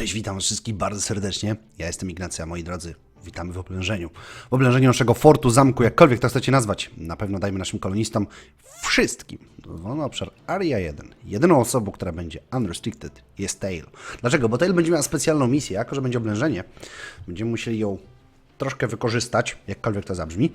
Cześć, witam wszystkich bardzo serdecznie. Ja jestem Ignacja, moi drodzy. Witamy w oblężeniu. W oblężeniu naszego fortu, zamku, jakkolwiek to chcecie nazwać. Na pewno dajmy naszym kolonistom wszystkim dozwolony obszar Area 1. Jedyną osobą, która będzie unrestricted jest Tail. Dlaczego? Bo Tail będzie miała specjalną misję. Jako, że będzie oblężenie, będziemy musieli ją troszkę wykorzystać, jakkolwiek to zabrzmi,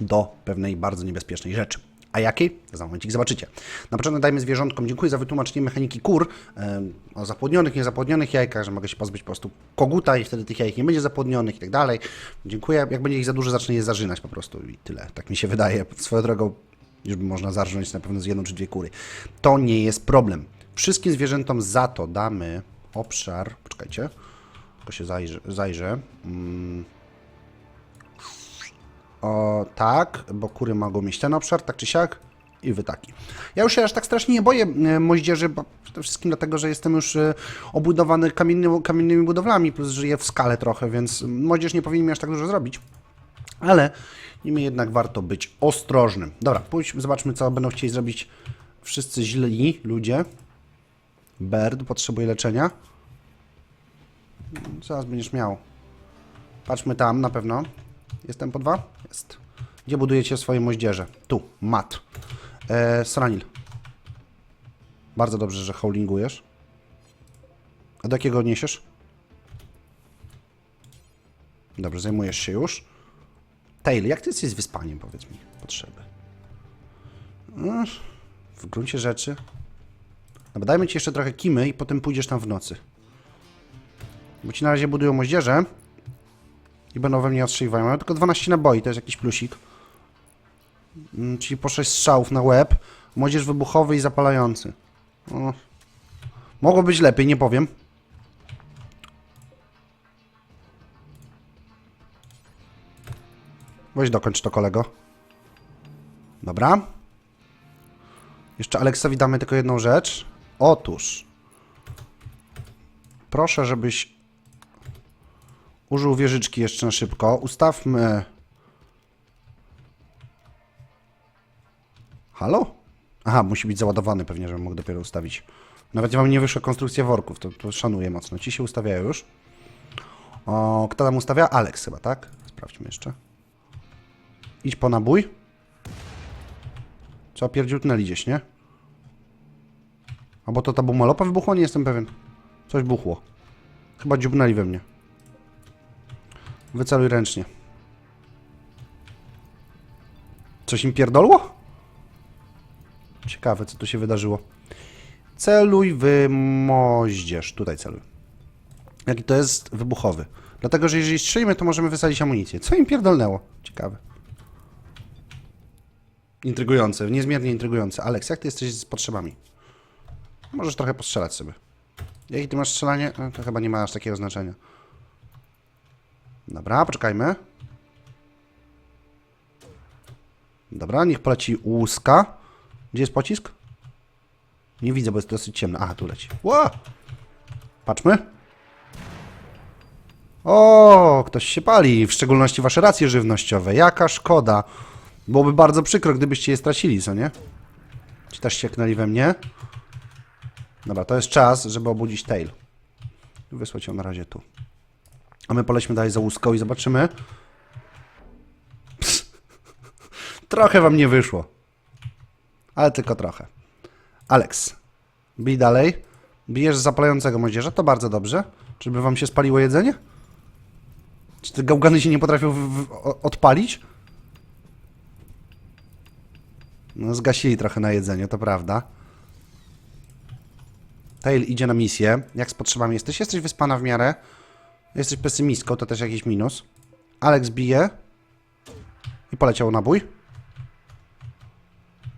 do pewnej bardzo niebezpiecznej rzeczy. A jakiej? Za momencik zobaczycie. Na początek dajmy zwierzątkom. Dziękuję za wytłumaczenie mechaniki kur em, o zapłodnionych, niezapłodnionych jajkach, że mogę się pozbyć po prostu koguta i wtedy tych jajek nie będzie zapłodnionych i tak dalej. Dziękuję. Jak będzie ich za dużo, zacznę je zarzynać po prostu i tyle. Tak mi się wydaje. Swoją drogą już by można zarżnąć na pewno z jedną czy dwie kury. To nie jest problem. Wszystkim zwierzętom za to damy obszar. Poczekajcie. Tylko się zajrzę. zajrzę. Mm. O, tak, bo kury mogą mieć ten obszar, tak czy siak. I wy taki. Ja już się aż tak strasznie nie boję moździerzy, bo przede wszystkim dlatego, że jestem już e, obudowany kamienny, kamiennymi budowlami, plus żyję w skale trochę, więc młodzież nie powinien mi aż tak dużo zrobić. Ale niemniej jednak warto być ostrożnym. Dobra, pójdźmy, zobaczmy, co będą chcieli zrobić wszyscy źli ludzie. Bird potrzebuje leczenia. Zaraz będziesz miał. Patrzmy tam na pewno. Jestem po dwa? Jest. Gdzie budujecie swoje moździerze? Tu, mat. E, Sranil. Bardzo dobrze, że holdingujesz. A do jakiego niesiesz? Dobrze, zajmujesz się już. Tail, jak ty jesteś z wyspaniem, powiedz mi, potrzeby? No, w gruncie rzeczy. Dobra, dajmy ci jeszcze trochę kimy i potem pójdziesz tam w nocy. Bo ci na razie budują moździerze. I będą we mnie ostrzeliwają. Mają tylko 12 naboi, to jest jakiś plusik. Mm, Czyli po 6 strzałów na łeb. Młodzież wybuchowy i zapalający. O. Mogło być lepiej, nie powiem. Weź dokończ to, kolego. Dobra. Jeszcze Aleksowi damy tylko jedną rzecz. Otóż. Proszę, żebyś użył wieżyczki jeszcze na szybko. Ustawmy. Halo? Aha, musi być załadowany pewnie, żebym mógł dopiero ustawić. Nawet wam nie wyszła konstrukcja worków, to, to szanuję mocno. Ci się ustawiają już. O, kto tam ustawia? Alex chyba, tak? Sprawdźmy jeszcze. Idź po nabój. Trzeba pierdziutnęli gdzieś, nie? Albo to ta bumalopa wybuchła? Nie jestem pewien. Coś buchło. Chyba dziubnęli we mnie. Wyceluj ręcznie. Coś im pierdolło? Ciekawe, co tu się wydarzyło. Celuj w moździerz. Tutaj celuj. Jaki to jest wybuchowy. Dlatego, że jeżeli strzelimy, to możemy wysadzić amunicję. Co im pierdolnęło? Ciekawe. Intrygujące, niezmiernie intrygujące. Aleks, jak ty jesteś z potrzebami? Możesz trochę postrzelać sobie. Jakie ty masz strzelanie? E, To chyba nie ma aż takiego znaczenia. Dobra, poczekajmy. Dobra, niech poleci łuska. Gdzie jest pocisk? Nie widzę, bo jest dosyć ciemno. Aha, tu leci. Ła! Patrzmy. O, ktoś się pali, w szczególności wasze racje żywnościowe. Jaka szkoda. Byłoby bardzo przykro, gdybyście je stracili, co nie? Ci też sieknęli we mnie. Dobra, to jest czas, żeby obudzić Tail. Wysłać ją na razie tu. A my polećmy dalej za łuską i zobaczymy. Ps. Trochę wam nie wyszło. Ale tylko trochę. Alex, bij dalej. Bijesz zapalającego moździerza, to bardzo dobrze. Czyżby wam się spaliło jedzenie? Czy te gałgany się nie potrafią w, w, odpalić? No, zgasili trochę na jedzenie, to prawda. Tail idzie na misję. Jak z potrzebami jesteś? Jesteś wyspana w miarę. Jesteś pesymistką, to też jakiś minus. Alex bije. I poleciał nabój.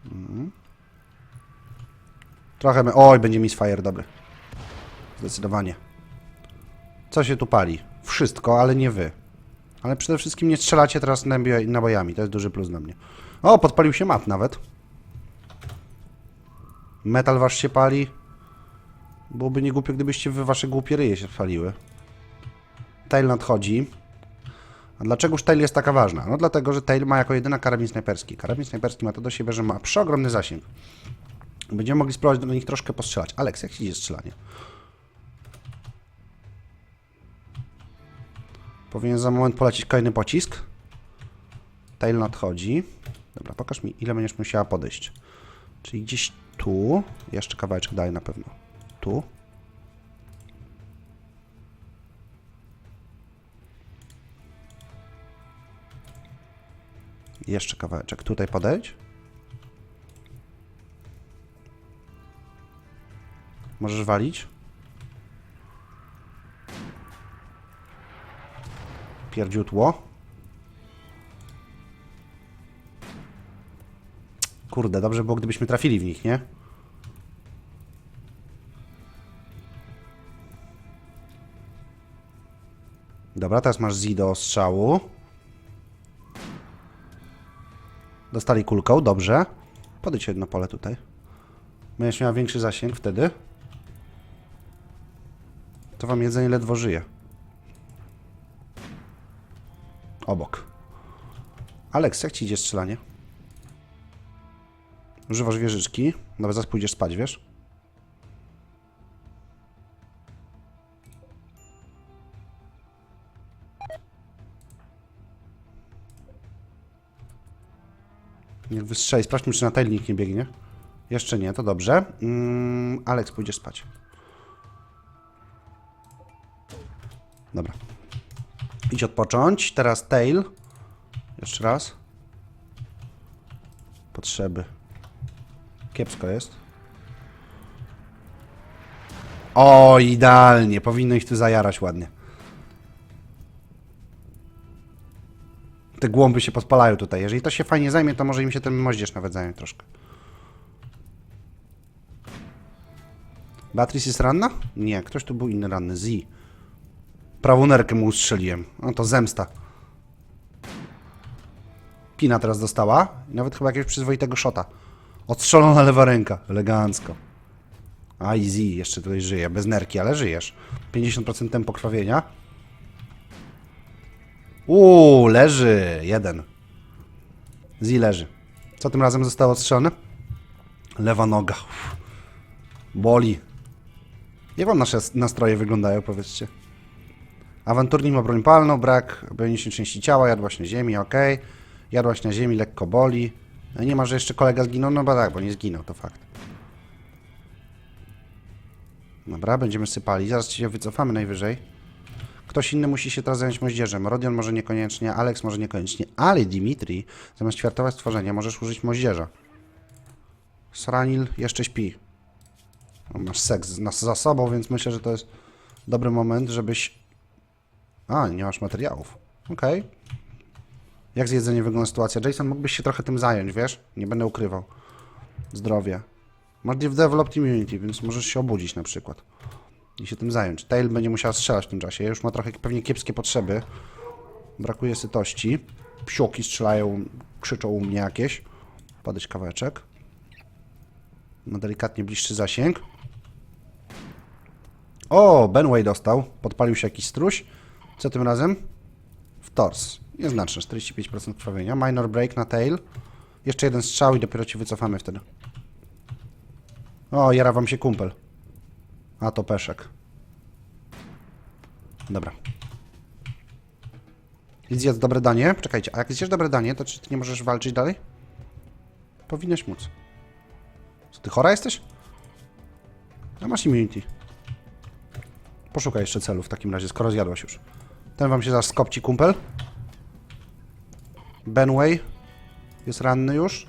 Mhm. Trochę my... Oj, będzie misfire, dobry. Zdecydowanie. Co się tu pali? Wszystko, ale nie wy. Ale przede wszystkim nie strzelacie teraz nabojami. To jest duży plus dla mnie. O, podpalił się mat nawet. Metal wasz się pali. Byłoby nie głupio, gdybyście wy wasze głupie ryje się spaliły. Tail nadchodzi. A dlaczegoż Tail jest taka ważna? No dlatego, że Tail ma jako jedyna karabin snajperski. Karabin snajperski ma to do siebie, że ma przeogromny zasięg. Będziemy mogli spróbować do nich troszkę postrzelać. Alex, jak ci idzie strzelanie? Powinien za moment polecieć kolejny pocisk. Tail nadchodzi. Dobra, pokaż mi, ile będziesz musiała podejść. Czyli gdzieś tu. Jeszcze kawałeczek dalej na pewno. Tu. Jeszcze kawałeczek. Tutaj podejdź. Możesz walić. Pierdziutło. Kurde, dobrze było, gdybyśmy trafili w nich, nie? Dobra, teraz masz Z do strzału. Dostali kulką, dobrze. Podejdź jedno pole tutaj. Będziesz miała większy zasięg wtedy. To wam jedzenie ledwo żyje. Obok. Aleks, jak ci idzie strzelanie? Używasz wieżyczki. Nawet zaraz pójdziesz spać, wiesz? Wystrzeli. Sprawdźmy, czy na tajnik nie biegnie. Jeszcze nie, to dobrze. Mm, Aleks, pójdziesz spać. Dobra. Idź odpocząć. Teraz tail. Jeszcze raz. Potrzeby. Kiepsko jest. O, idealnie. Powinno ich tu zajarać ładnie. Te głąby się podpalają tutaj. Jeżeli to się fajnie zajmie, to może im się ten moździerz nawet zajmie troszkę. Beatrice jest ranna? Nie, ktoś tu był inny ranny. Z. Prawą nerkę mu ustrzeliłem. No to zemsta. Pina teraz dostała. Nawet chyba jakiegoś przyzwoitego szota. Odstrzelona lewa ręka. Elegancko. A easy, jeszcze tutaj żyje. Bez nerki, ale żyjesz. 50% tempo krwawienia. Uuu, leży. Jeden. Z leży. Co tym razem zostało odstrzelone? Lewa noga. Boli. Jak wam nasze nastroje wyglądają, powiedzcie? Awanturnik ma broń palną, brak bionicznej części ciała, jadłaś na ziemi, ok. Jadłaś na ziemi, lekko boli. No nie ma, że jeszcze kolega zginął? No bo tak, bo nie zginął, to fakt. Dobra, będziemy sypali. Zaraz się wycofamy najwyżej. Ktoś inny musi się teraz zająć moździerzem. Rodion może niekoniecznie, Alex może niekoniecznie, ale Dimitri, zamiast ćwiartować stworzenia, możesz użyć moździerza. Sranil jeszcze śpi. No, masz seks za sobą, więc myślę, że to jest dobry moment, żebyś... A, nie masz materiałów. Okej. Jak z jedzeniem wygląda sytuacja? Jason, mógłbyś się trochę tym zająć, wiesz? Nie będę ukrywał. Zdrowie. Masz developed immunity, więc możesz się obudzić na przykład. I się tym zająć. Tail będzie musiała strzelać w tym czasie. Już ma trochę pewnie kiepskie potrzeby. Brakuje sytości. Psioki strzelają, krzyczą u mnie jakieś. Podać kawałeczek. Ma delikatnie bliższy zasięg. O, Benway dostał. Podpalił się jakiś struś. Co tym razem? W tors. Nieznaczne, 45% krwawienia. Minor break na tail. Jeszcze jeden strzał i dopiero ci wycofamy wtedy. O, jara wam się kumpel. A to peszek. Dobra. I zjedz dobre danie. Czekajcie, a jak zjesz dobre danie, to czy ty nie możesz walczyć dalej? Powinnaś móc. Co, ty chora jesteś? A masz immunity. Poszukaj jeszcze celu w takim razie, skoro zjadłaś już. Ten wam się zaraz skopci kumpel. Benway jest ranny już.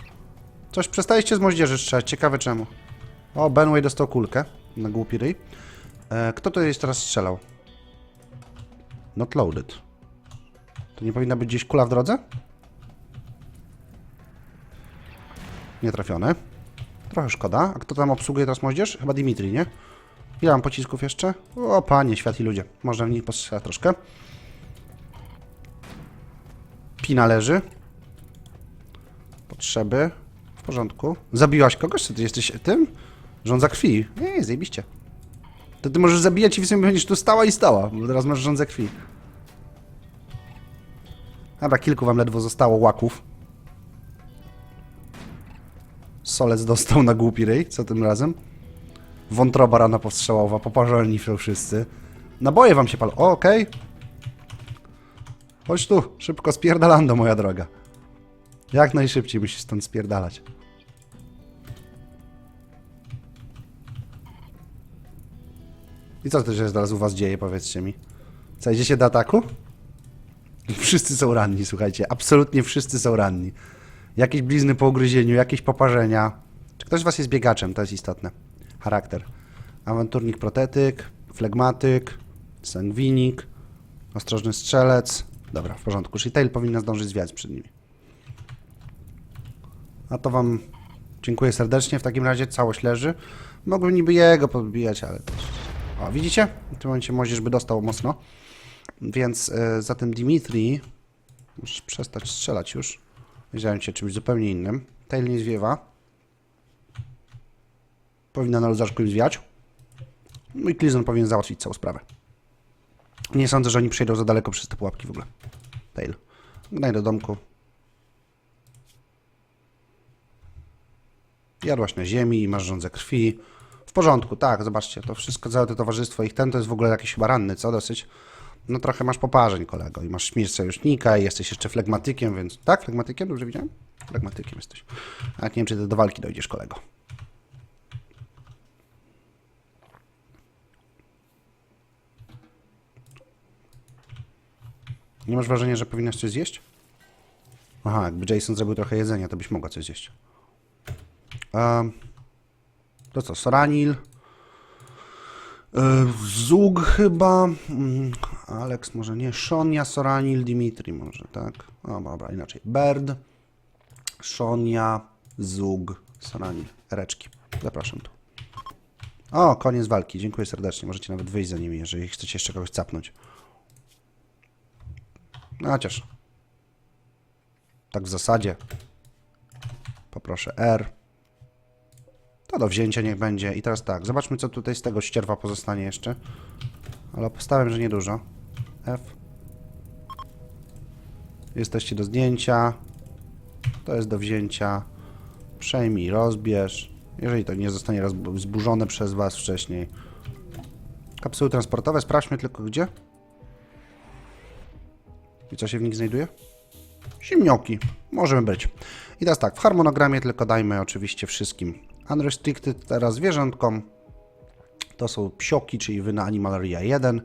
Coś przestaliście z moździerzy strzelać, ciekawe czemu. O, Benway dostał kulkę na głupi ryj. E, kto to jest teraz strzelał? Not loaded. To nie powinna być gdzieś kula w drodze? Nie trafione. Trochę szkoda. A kto tam obsługuje teraz moździerz? Chyba Dimitri, nie? Ile mam pocisków jeszcze? O, panie, świat i ludzie. Można w nich postrzelać troszkę. Pina leży. Potrzeby. W porządku. Zabiłaś kogoś? Czy ty jesteś tym? Rządza krwi. Nie, zajebiście. To ty możesz zabijać i w sumie będziesz tu stała i stała, bo teraz masz rządzę krwi. Dobra, kilku wam ledwo zostało łaków. Solec dostał na głupi ryj, co tym razem? Wątroba rana powstrzałowa, poparzalni wszyscy. Naboje wam się palą. O, okej. Chodź tu, szybko spierdalando, moja droga. Jak najszybciej musisz stąd spierdalać. I co to się teraz u was dzieje, powiedzcie mi? Co, idziecie do ataku? Wszyscy są ranni, słuchajcie. Absolutnie wszyscy są ranni. Jakieś blizny po ugryzieniu, jakieś poparzenia. Czy ktoś z was jest biegaczem? To jest istotne. Charakter. Awanturnik protetyk, flegmatyk, sangwinik, ostrożny strzelec. Dobra, w porządku. Czyli Tail powinna zdążyć zwiać przed nimi. A to wam dziękuję serdecznie. W takim razie całość leży. Mogłem niby jego podbijać, ale... O, widzicie? W tym momencie Mozierz by dostał mocno. Więc e, za tym Dimitri... Musisz przestać strzelać już. Wiedziałem cię czymś zupełnie innym. Tail nie zwiewa. Powinna na luzaczku im zwiać. No i Klizon powinien załatwić całą sprawę. Nie sądzę, że oni przejdą za daleko przez te pułapki w ogóle. Tail. Gnaj do domku. Jadłaś na ziemi masz rządzę krwi. W porządku, tak, zobaczcie, to wszystko, całe to towarzystwo ich ten to jest w ogóle jakiś chyba ranny, co dosyć. No trochę masz poparzeń, kolego, i masz śmierć sojusznika, i jesteś jeszcze flegmatykiem, więc... Tak, flegmatykiem, dobrze widziałem? Flegmatykiem jesteś. A nie wiem, czy do walki dojdziesz, kolego. Nie masz wrażenia, że powinnaś coś zjeść? Aha, jakby Jason zrobił trochę jedzenia, to byś mogła coś zjeść. Um, to co, Soranil? E, Zug chyba. Mm, Alex może nie. Szonia, Soranil, Dimitri może, tak? O, dobra, inaczej. Bird, Szonia, Zug, Soranil. Reczki. Zapraszam tu. O, koniec walki. Dziękuję serdecznie. Możecie nawet wyjść za nimi, jeżeli chcecie jeszcze kogoś capnąć. No chociaż. Tak w zasadzie. Poproszę R. To do wzięcia niech będzie. I teraz tak, zobaczmy co tutaj z tego ścierwa pozostanie jeszcze. Ale postawiam, że niedużo. F. Jesteście do zdjęcia. To jest do wzięcia. Przejmij, rozbierz. Jeżeli to nie zostanie zburzone przez Was wcześniej. Kapsuły transportowe, sprawdźmy tylko gdzie. I co się w nich znajduje? Zimnioki. Możemy być. I teraz tak, w harmonogramie tylko dajmy oczywiście wszystkim unrestricted teraz zwierzątkom. To są psioki, czyli wy na Animalaria 1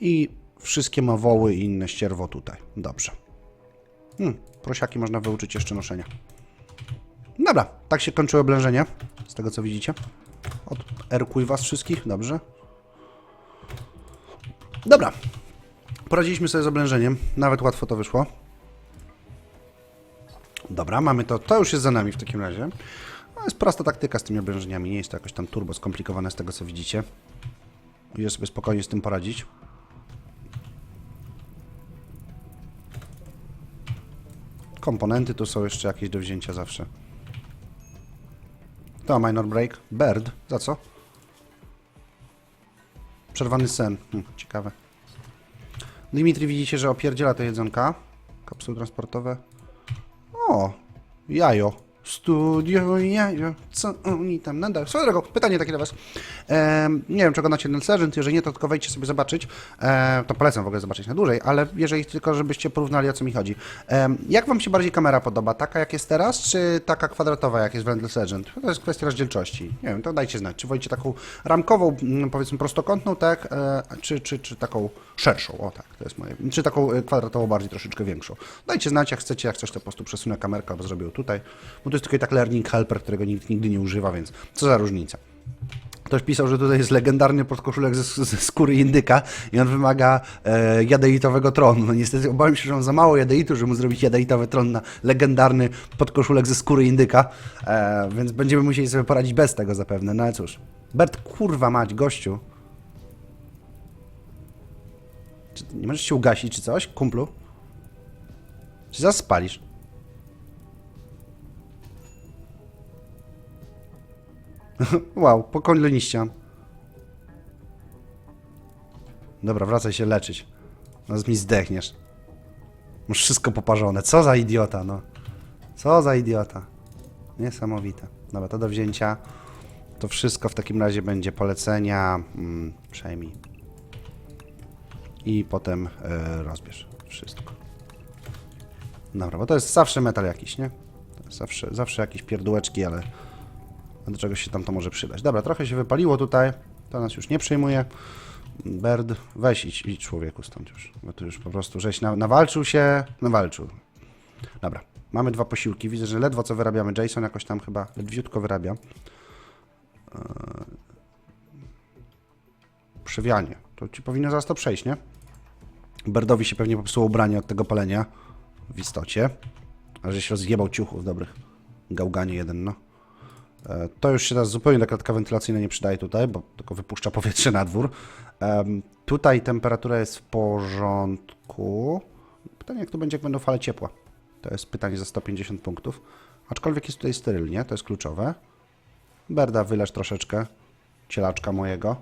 i wszystkie mawoły i inne ścierwo tutaj. Dobrze. Hmm, prosiaki można wyuczyć jeszcze noszenia. Dobra, tak się kończy oblężenie, z tego co widzicie. Od Erkuj was wszystkich, dobrze. Dobra, poradziliśmy sobie z oblężeniem, nawet łatwo to wyszło. Dobra, mamy to, to już jest za nami w takim razie. Jest prosta taktyka z tymi oblężeniami, nie jest to jakoś tam turbo skomplikowane z tego co widzicie. Idę sobie spokojnie z tym poradzić. Komponenty tu są jeszcze jakieś do wzięcia zawsze. To minor break. Bird. Za co? Przerwany sen. Hm, ciekawe. Dimitri widzicie, że opierdziela to jedzonka. Kapsuły transportowe. O, jajo. Studio jajo. Co oni tam nadają? Swoją drogą, pytanie takie do Was. Em, nie wiem, czy oglądacie ten Sergeant. Jeżeli nie, to tylko wejdźcie sobie zobaczyć. E, to polecam w ogóle zobaczyć na dłużej, ale jeżeli tylko, żebyście porównali, o co mi chodzi. Em, jak Wam się bardziej kamera podoba? Taka, jak jest teraz, czy taka kwadratowa, jak jest w Endless Legend? To jest kwestia rozdzielczości. Nie wiem, to dajcie znać. Czy wolicie taką ramkową, mm, powiedzmy prostokątną, tak? E, czy, czy, czy taką szerszą? O tak, to jest moje. Czy taką e, kwadratową, bardziej troszeczkę większą. Dajcie znać, jak chcecie, jak coś, to po prostu przesunę kamerkę albo zrobię tutaj. Bo to jest tylko i tak learning helper, którego nikt nigdy nie używa, więc co za różnica. Ktoś pisał, że tutaj jest legendarny podkoszulek ze, ze skóry indyka i on wymaga e, jadeitowego tronu. No niestety obawiam się, że mam za mało jadeitu, żeby mu zrobić jadeitowy tron na legendarny podkoszulek ze skóry indyka, e, więc będziemy musieli sobie poradzić bez tego zapewne. No ale cóż. Bert, kurwa mać, gościu. Czy nie możesz się ugasić czy coś, kumplu? Czy zaraz wow, po koń liścian. Dobra, wracaj się leczyć. No mi zdechniesz. Masz wszystko poparzone. Co za idiota, no. Co za idiota. Niesamowite. Dobra, to do wzięcia. To wszystko w takim razie będzie polecenia. Mm, przejmij. I potem e, rozbierz wszystko. Dobra, bo to jest zawsze metal jakiś, nie? Zawsze, zawsze jakieś pierdółeczki, ale do czegoś się tam to może przydać. Dobra, trochę się wypaliło tutaj. To nas już nie przejmuje. Bird, weź idź, idź człowieku stąd już. Bo tu już po prostu żeś na, nawalczył się, nawalczył. Dobra, mamy dwa posiłki. Widzę, że ledwo co wyrabiamy. Jason jakoś tam chyba ledwiutko wyrabia. Eee... Przewianie. To ci powinno zaraz to przejść, nie? Birdowi się pewnie popsuło ubranie od tego palenia. W istocie. A że się rozjebał ciuchów dobrych. Gałganie jeden, no. E, To już się teraz zupełnie ta klatka wentylacyjna nie przydaje tutaj, bo tylko wypuszcza powietrze na dwór. Tutaj temperatura jest w porządku. Pytanie, jak to będzie, jak będą fale ciepła. To jest pytanie za 150 punktów. Aczkolwiek jest tutaj sterylnie, to jest kluczowe. Berda, wyleż troszeczkę. Cielaczka mojego.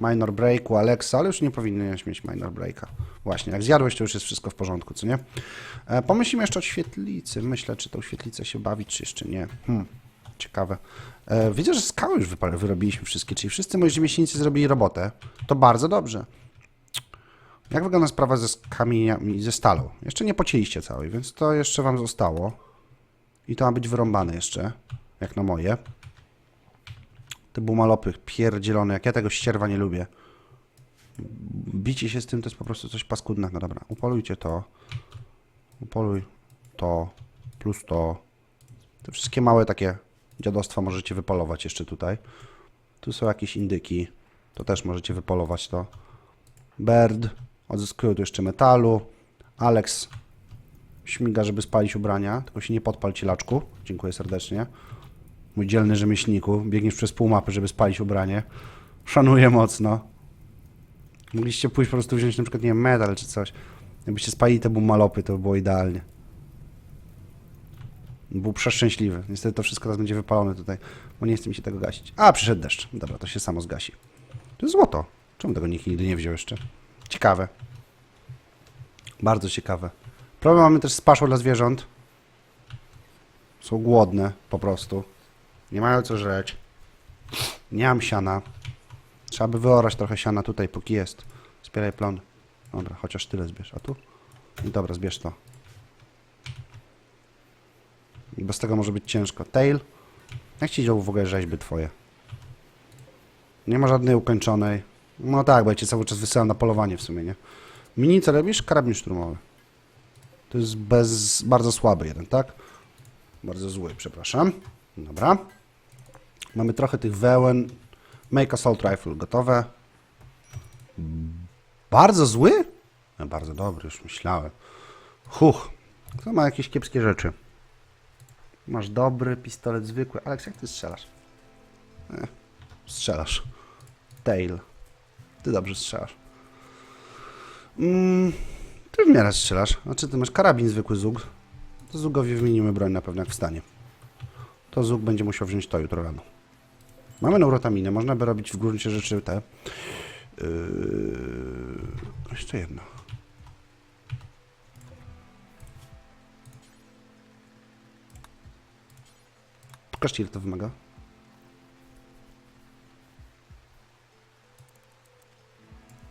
Minor break u Alexa, ale już nie powinieneś mieć minor breaka. Właśnie, jak zjadłeś, to już jest wszystko w porządku, co nie? E, pomyślimy jeszcze o świetlicy. Myślę, czy tą świetlicę się bawić, czy jeszcze nie. Hmm, ciekawe. E, widzę, że skały już wyrobiliśmy wszystkie, czyli wszyscy moi rzemieślnicy zrobili robotę. To bardzo dobrze. Jak wygląda sprawa ze z kamieniami, ze stalą? Jeszcze nie pocięliście całej, więc to jeszcze wam zostało. I to ma być wyrąbane jeszcze, jak na moje. Te bumalopy pierdzielone, jak ja tego ścierwa nie lubię. Bicie się z tym to jest po prostu coś paskudnego. Dobra, upolujcie to. Upoluj to, plus to. Te wszystkie małe takie dziadostwa możecie wypolować jeszcze tutaj. Tu są jakieś indyki. To też możecie wypolować to. Bird. Odzyskują tu jeszcze metalu. Alex śmiga, żeby spalić ubrania. Tylko się nie podpal cielaczku. Dziękuję serdecznie. Mój dzielny rzemieślniku. Biegniesz przez pół mapy, żeby spalić ubranie. Szanuję mocno. Mogliście pójść po prostu wziąć na przykład, nie wiem, medal czy coś. Jakbyście spalili te bumalopy, to by było idealnie. Był przeszczęśliwy. Niestety to wszystko teraz będzie wypalone tutaj, bo nie chce mi się tego gasić. A, przyszedł deszcz. Dobra, to się samo zgasi. To jest złoto. Czemu tego nikt nigdy nie wziął jeszcze? Ciekawe. Bardzo ciekawe. Problem mamy też z paszą dla zwierząt. Są głodne po prostu. Nie mają co żreć. Nie mam siana. Trzeba by wyorać trochę siana tutaj, póki jest. Zbieraj plon. Dobra, chociaż tyle zbierz. A tu? Dobra, zbierz to. I bez tego może być ciężko. Tail. Jak ci idą w ogóle rzeźby twoje? Nie ma żadnej ukończonej. No tak, bo ja cię cały czas wysyłam na polowanie w sumie, nie? Mini co robisz? Karabin szturmowy. To jest bez... bardzo słaby jeden, tak? Bardzo zły, przepraszam. Dobra. Mamy trochę tych wełen. Make assault rifle gotowe. Bardzo zły? No, bardzo dobry, już myślałem. Huch. To ma jakieś kiepskie rzeczy. Masz dobry pistolet zwykły. Aleks, jak ty strzelasz? Eh, strzelasz. Tail. Ty dobrze strzelasz. Mm, ty w miarę strzelasz. Znaczy, ty masz karabin zwykły zug. To zugowi wymienimy broń na pewno jak wstanie. To zug będzie musiał wziąć to jutro rano. Mamy neurotaminę. Można by robić w gruncie rzeczy te... Yy... Jeszcze jedno. Pokażcie ile to wymaga.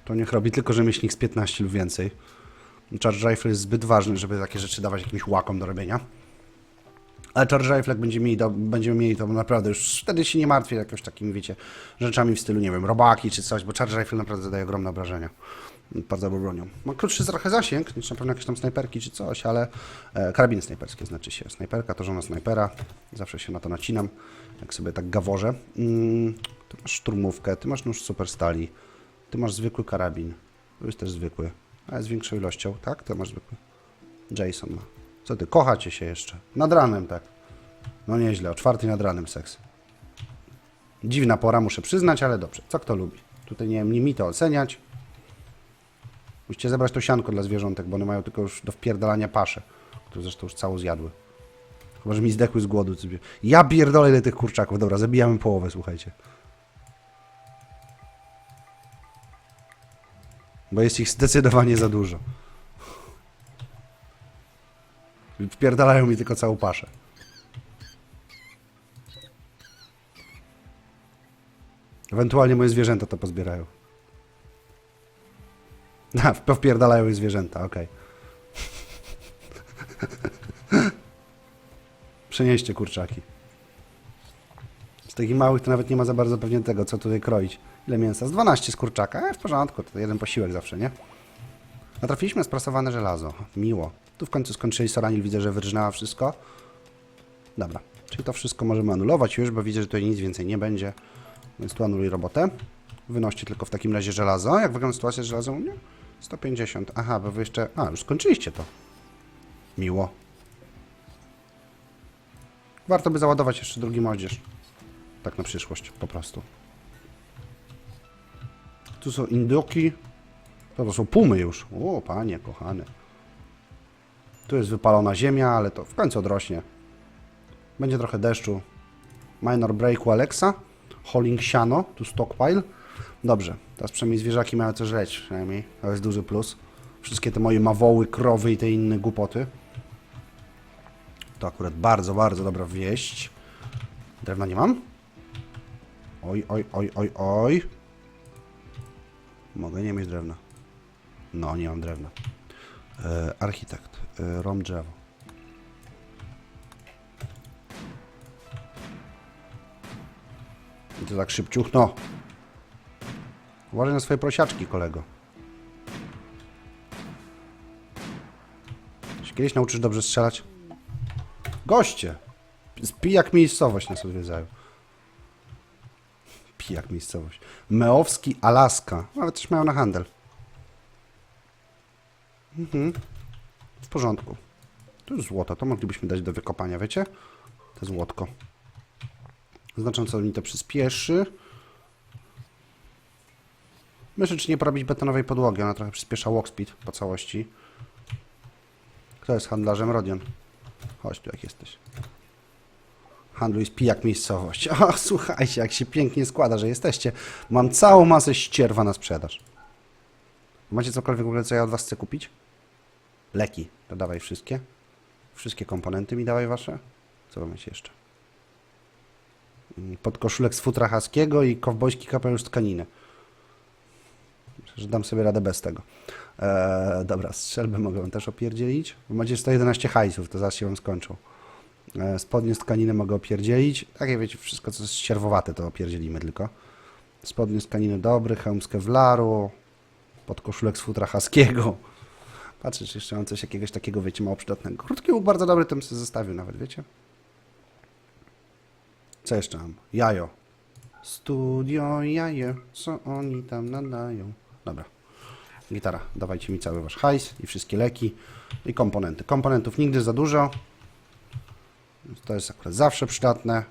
To niech robi tylko rzemieślnik z 15 lub więcej. Charge Rifle jest zbyt ważny, żeby takie rzeczy dawać jakimś łakom do robienia. Ale Charge Rifle jak będziemy mieli, to, będziemy mieli to naprawdę już wtedy się nie martwię jakoś takimi, wiecie, rzeczami w stylu, nie wiem, robaki czy coś, bo Charge Rifle naprawdę zadaje ogromne obrażenia. Bardzo bronią. Ma krótszy trochę zasięg, niż na pewno jakieś tam snajperki czy coś, ale e, karabiny snajperskie znaczy się. Snajperka to żona snajpera. Zawsze się na to nacinam, jak sobie tak gaworzę. Mm, ty masz szturmówkę, ty masz nóż super stali, ty masz zwykły karabin. To jest też zwykły, ale z większą ilością, tak? To masz zwykły. Jason ma. Co ty, kochacie się jeszcze? Nad ranem, tak. No nieźle, o czwartej nad ranem seks. Dziwna pora, muszę przyznać, ale dobrze. Co kto lubi? Tutaj nie wiem, nie mi to oceniać. Musicie zebrać to sianko dla zwierzątek, bo one mają tylko już do wpierdalania paszę, które zresztą już całą zjadły. Chyba, że mi zdechły z głodu. Ja pierdolę ile tych kurczaków. Dobra, zabijamy połowę, słuchajcie. Bo jest ich zdecydowanie za dużo. Wpierdalają mi tylko całą paszę. Ewentualnie moje zwierzęta to pozbierają. A, powpierdalają ich zwierzęta, okej. Przenieście kurczaki. Z takich małych to nawet nie ma za bardzo pewnie tego, co tutaj kroić. Ile mięsa? Z 12 z kurczaka. E, w porządku, to jeden posiłek zawsze, nie? Natrafiliśmy na sprasowane żelazo. Miło. Tu w końcu skończyli Soranil, widzę, że wyrżnęła wszystko. Dobra, czyli to wszystko możemy anulować już, bo widzę, że tutaj nic więcej nie będzie. Więc tu anuluj robotę. Wynoście tylko w takim razie żelazo. Jak wygląda sytuacja z żelazem u mnie? 150. Aha, bo wy jeszcze... A, już skończyliście to. Miło. Warto by załadować jeszcze drugi moździerz. Tak na przyszłość, po prostu. Tu są indoki. To, to są pumy już. O, panie kochany. Tu jest wypalona ziemia, ale to w końcu odrośnie. Będzie trochę deszczu. Minor break u Alexa. Holding siano, tu stockpile. Dobrze, teraz przynajmniej zwierzaki mają co żreć, przynajmniej. To jest duży plus. Wszystkie te moje mawoły, krowy i te inne głupoty. To akurat bardzo, bardzo dobra wieść. Drewna nie mam? Oj, oj, oj, oj, oj. Mogę nie mieć drewna. No, nie mam drewna. E, architekt. E, rom drzewo. I to tak szybciuchno. Uważaj na swoje prosiaczki, kolego. Czy kiedyś nauczysz dobrze strzelać? Goście! Pijak miejscowość nas odwiedzają. Pijak miejscowość. Meowski, Alaska. Nawet też mają na handel. Mhm. W porządku. To jest złoto, to moglibyśmy dać do wykopania, wiecie? To złotko. Znacząco mi to przyspieszy. Myślę, czy nie porobić betonowej podłogi. Ona trochę przyspiesza walk speed po całości. Kto jest handlarzem? Rodion. Chodź tu, jak jesteś. Handluj z pijak miejscowość. O, słuchajcie, jak się pięknie składa, że jesteście. Mam całą masę ścierwa na sprzedaż. Macie cokolwiek w ogóle, co ja od was chcę kupić? Leki. To dawaj wszystkie. Wszystkie komponenty mi dawaj wasze. Co wy macie jeszcze? Podkoszulek z futra haskiego i kowbojski kapelusz tkaniny. Że dam sobie radę bez tego. Eee, dobra, strzelby mogę też opierdzielić. Macie 111 hajsów, to zaraz się wam skończą. Eee, spodnie z tkaniny mogę opierdzielić. Takie wiecie, wszystko co jest sierwowate to opierdzielimy tylko. Spodnie z tkaniny dobry, hełm z kewlaru, podkoszulek z futra haskiego. Patrzę, czy jeszcze mam coś jakiegoś takiego, wiecie, mało przydatnego. Krótki łuk bardzo dobry, tym sobie zostawił nawet, wiecie? Co jeszcze mam? Jajo. Studio jaje, co oni tam nadają? Dobra. Gitara, dawajcie mi cały wasz hajs i wszystkie leki i komponenty. Komponentów nigdy za dużo. To jest akurat zawsze przydatne.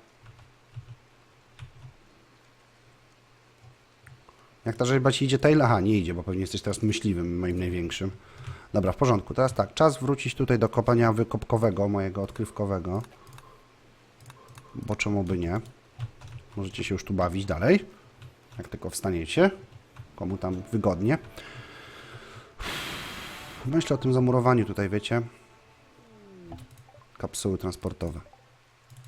Jak ta rzeźba ci idzie, Tail? Aha, nie idzie, bo pewnie jesteś teraz myśliwym, moim największym. Dobra, w porządku. Teraz tak, czas wrócić tutaj do kopania wykopkowego, mojego odkrywkowego. Bo czemu by nie? Możecie się już tu bawić dalej. Jak tylko wstaniecie. Komu tam wygodnie. Myślę o tym zamurowaniu tutaj, wiecie. Kapsuły transportowe.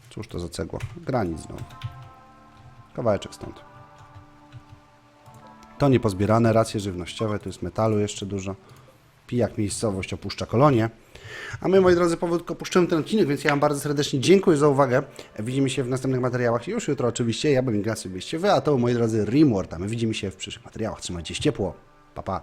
Cóż to za cegła? Granic znowu. Kawałeczek stąd. To niepozbierane, racje żywnościowe, tu jest metalu jeszcze dużo. Pijak miejscowość opuszcza kolonię. A my, moi drodzy, powolutku opuszczamy ten odcinek, więc ja Wam bardzo serdecznie dziękuję za uwagę. Widzimy się w następnych materiałach już jutro oczywiście. Ja bym Ignacy, byście wy, a to, moi drodzy, Rimworld. A my widzimy się w przyszłych materiałach. Trzymajcie się ciepło. Pa, pa.